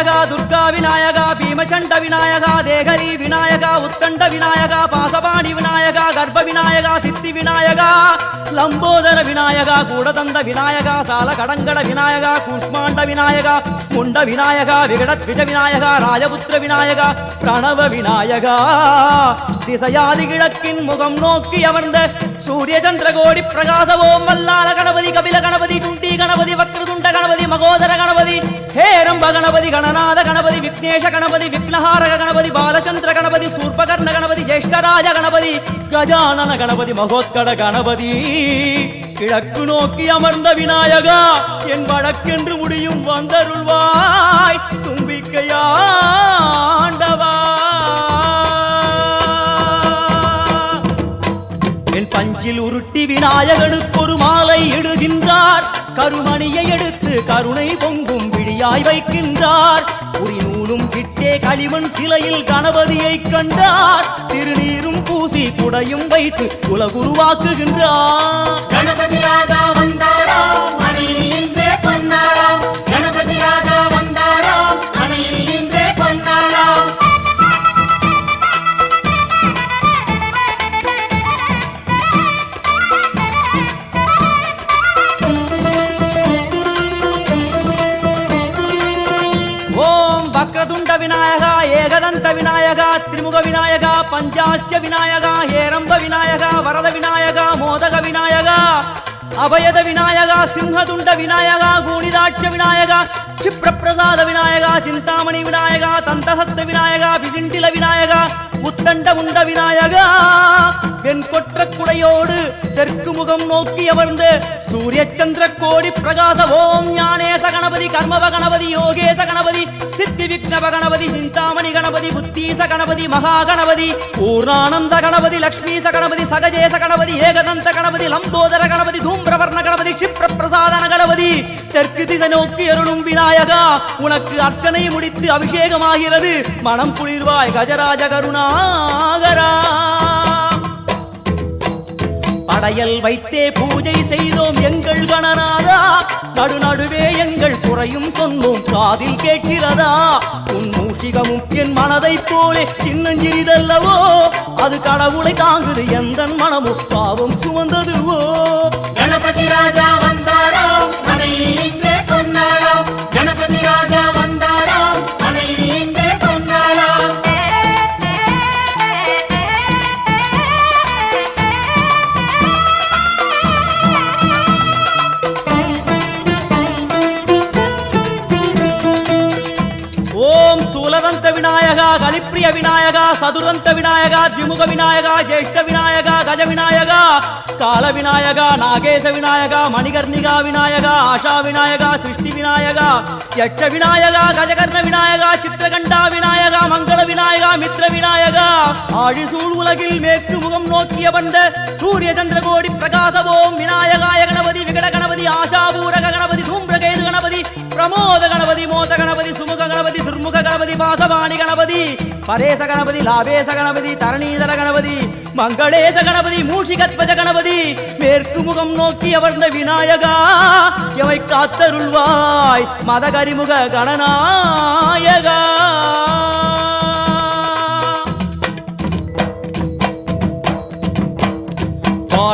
దుర్గా వినాయగా விநாயகா பீமச்சண்ட விநாயகா தேகரி விநாயகா உத்தண்ட விநாயகா பாசபாணி விநாயகா கர்ப்ப விநாயகா சித்தி விநாயகா லம்போதர விநாயகா கூடதந்த விநாயகா சால கடங்கட விநாயகா கூஷ்மாண்ட விநாயகா முண்ட விநாயகா விகடத் விஜ விநாயகா ராஜபுத்திர விநாயகா பிரணவ விநாயகா. திசையாதி கிழக்கின் முகம் நோக்கி அமர்ந்த சூரிய சந்திரகோடி பிரகாச ஓம் வல்லால கணபதி கபில கணபதி குண்டி கணபதி வக்ரதுண்ட கணபதி மகோதர கணபதி ஹேரம்ப கணபதி கணநாத கணபதி விக்னேஷ கணபதி விக்னஹாரக கணபதி பாலச்சந்திர கணபதி சூர்பகர்ண கணபதி ஜேஷ்டராஜ கணபதி கஜானன கணபதி மகோத்கட கணபதி. கிழக்கு நோக்கி அமர்ந்த விநாயகா என் வழக்கென்று முடியும் வந்தருள்வாய் தும்பிக்கையாண்டவா. என் பஞ்சில் உருட்டி விநாயகனுக்கு ஒரு மாலை இடுகின்றார் கருமணியை எடுத்து கருணை பொங்கும் விழியாய் வைக்கின்றார் புரியும் நூலும் கிட்டே களிமண் சிலையில் கணபதியை கண்டார். திருநீரும் பூசி குடையும் வைத்து குலகுருவாக்குகின்றார். கணபதி ராஜா வக்ரதுண்ட விநாயகா ஏகதந்த விநாயகா திரிமுக விநாயகா பஞ்சாசிய விநாயகா ஏரம்ப விநாயகா வரத விநாயகா மோதக விநாயகா அபயத விநாயகா சிம்ஹதுண்ட விநாயகா கூணிதாட்ச விநாயகா க்ஷிப்ரப்பிரசாத விநாயகா சிந்தாமணி விநாயகா தந்தஹஸ்த விநாயகா பிசிண்டில விநாயகா உத்தண்ட உண்ட விநாயகா. வெண் கொற்ற குடையோடு தெற்கு முகம் நோக்கி அமர்ந்து சூரிய சந்திர கோடி பிரகாச ஓம் ஞானேச கணபதி கர்மவ கணபதி யோகேச கணபதி சித்தி விக்னவ கணபதி சிந்தாமணி கணபதி புத்தீச கணபதி மகா கணபதி பூர்ணானந்த கணபதி லக்ஷ்மீச கணபதி சகஜேச கணபதி ஏகதந்த கணபதி லம்போதர கணபதி தூம்பிரவர்ண கணபதி க்ஷிப்ர கணபதி. தெற்கு திசை நோக்கி அருளும் விநாயகா உனக்கு அர்ச்சனை முடித்து அபிஷேகமாகிறது. மனம் குளிர்வாய் கஜராஜ கருணாகரா. படையல் வைத்தே பூஜை செய்தோம் எங்கள் கணனா கணநாதா நடுநடுவே எங்கள் குறையும் சொன்னோம். காதில் கேட்கிறதா? உன் மூஷிகமும் என் மனதை போலே சின்னஞ்சிறிதல்லவோ? அது கடவுளை தாங்குது எந்த மனமும். பாவம் சுமந்ததுவோ? விநாயகா கலிப்பிரிய விநாயகா சதுரந்த விநாயகா திமுக விநாயகா ஜேஷ்ட விநாயகா கஜ விநாயகா கால விநாயகா நாகேச விநாயகா மணிகர்ணிகா விநாயகா ஆஷா விநாயகா சிருஷ்டி விநாயகா யட்ச விநாயகா கஜகர்ண விநாயகா சித்திரகண்டா விநாயகா மங்கள விநாயகா மித்ர விநாயகா. ஆழிசூழ் உலகில் மேற்கு முகம் நோக்கிய வந்த சூரிய சந்திரகோடி பிரகாசவோம் விநாயகாய கணபதி விகட கணபதி ஆஷாபூரக கணபதி தூம்பிரகேது கணபதி பிரமோத கணபதி மோத கணபதி சுமுக கணபதி துர்முக கணபதி பாசபாணி கணபதி பரேச கணபதி லாபேச கணபதி தரணீதர கணபதி மங்களேச கணபதி மூஷிகத்வஜ கணபதி மேற்கு முகம் நோக்கி அமர்ந்த விநாயகா எவை காத்தருள்வாய் மதகரிமுக கணநாயகா.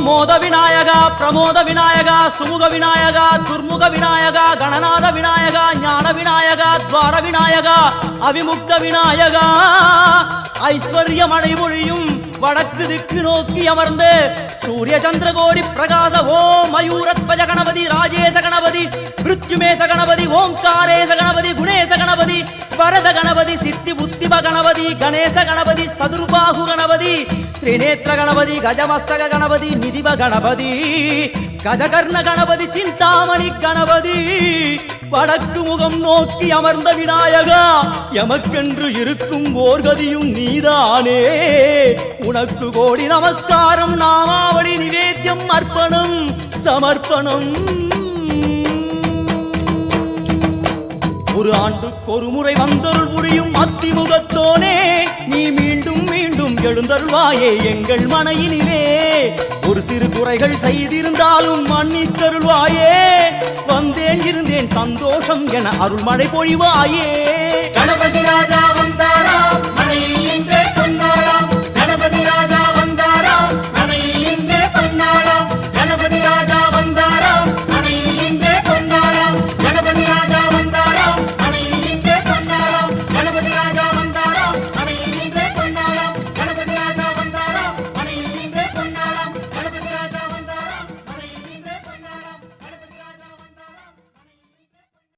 ஓம் மோத விநாயகா பிரமோத விநாயகா சுமுக விநாயகா துர்முக விநாயகா கணநாத விநாயகா ஞான விநாயகா துவார விநாயகா அவிமுக்த விநாயகா. ஐஸ்வர்யம் அடைமொழியும் வடக்கு திக்கு நோக்கி அமர்ந்து சூரிய சந்திரகோடி பிரகாச ஓம் மயூரத்வஜ கணபதி ராஜேச கணபதி மிருத்யுமேச கணபதி ஓம்காரேச கணபதி குணேச கணபதி வரத கணபதி சித்தி புத்திப கணபதி கணேச கணபதி சதுர்பாகு கணபதி திரிநேத்திர கணபதி கஜமஸ்தக கணபதி நிதிப கணபதி கஜகர்ண கணபதி சிந்தாமணி கணபதி. வடக்கு முகம் நோக்கி அமர்ந்த விநாயகா எமக்கென்று இருக்கும் ஓர்கதியும் நீதானே. உனக்கு கோடி நமஸ்காரம் நாமாவளி நிவேத்தியம் அர்ப்பணம் சமர்ப்பணம். ஒரு ஆண்டுக்கு ஒரு முறை வந்தருள் புரியும் அத்திமுக எழுந்தருள்வாயே எங்கள் மனையினிலே. ஒரு சிறு குறைகள் செய்திருந்தாலும் மன்னித்தருள்வாயே. வந்தேன் இருந்தேன் சந்தோஷம் என அருள்மழை பொழிவாயே. கணபதி